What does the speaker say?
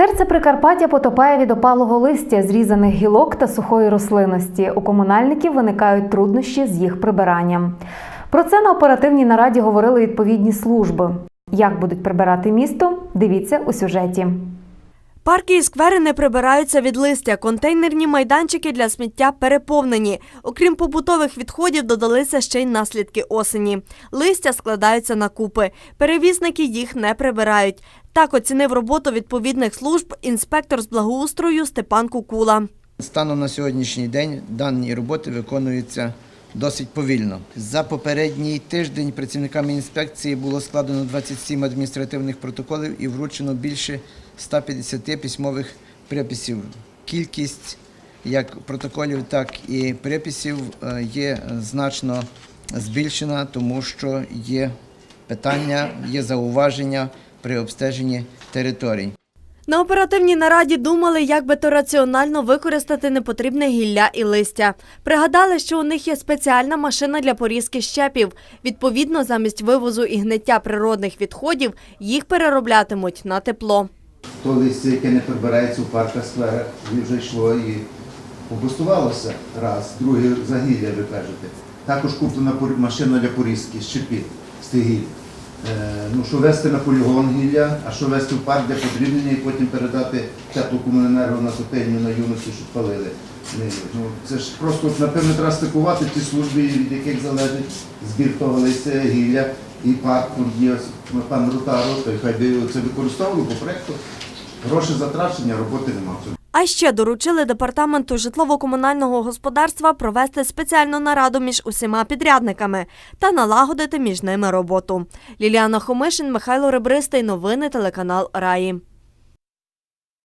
Серце Прикарпаття потопає від опалого листя, зрізаних гілок та сухої рослинності. У комунальників виникають труднощі з їх прибиранням. Про це на оперативній нараді говорили відповідні служби. Як будуть прибирати місто? Дивіться у сюжеті. Парки і сквери не прибираються від листя. Контейнерні майданчики для сміття переповнені. Окрім побутових відходів, додалися ще й наслідки осені. Листя складаються на купи. Перевізники їх не прибирають. Так оцінив роботу відповідних служб інспектор з благоустрою Степан Кукула. Станом на сьогоднішній день дані роботи виконуються досить повільно. За попередній тиждень працівниками інспекції було складено 27 адміністративних протоколів і вручено більше 150 письмових приписів. Кількість як протоколів, так і приписів е, є значно збільшена, тому що є питання, є зауваження при обстеженні територій. На оперативній нараді думали, як би то раціонально використати непотрібне гілля і листя. Пригадали, що у них є спеціальна машина для порізки щепів. Відповідно, замість вивозу і гниття природних відходів їх перероблятимуть на тепло. то листя, яке не прибирається у парках, скверах, і вже йшло і побустувалося раз, друге загілля, ви кажете. Також куплена машина для порізки щепів з тих гіль. Е, ну, що вести на полігон гілля, а що вести в парк для подрібнення і потім передати теплокомуненерго на котельню на юності, щоб палили. Ну, це ж просто, напевно, треба стикувати ті служби, від яких залежить збір того листя, гілля і парк, є ну, пан Ротаро, то хай би це використовували по проекту. Гроші затрачення, роботи нема. А ще доручили департаменту житлово-комунального господарства провести спеціальну нараду між усіма підрядниками та налагодити між ними роботу. Ліліана Хомишин, Михайло Ребристий. Новини телеканал Раї.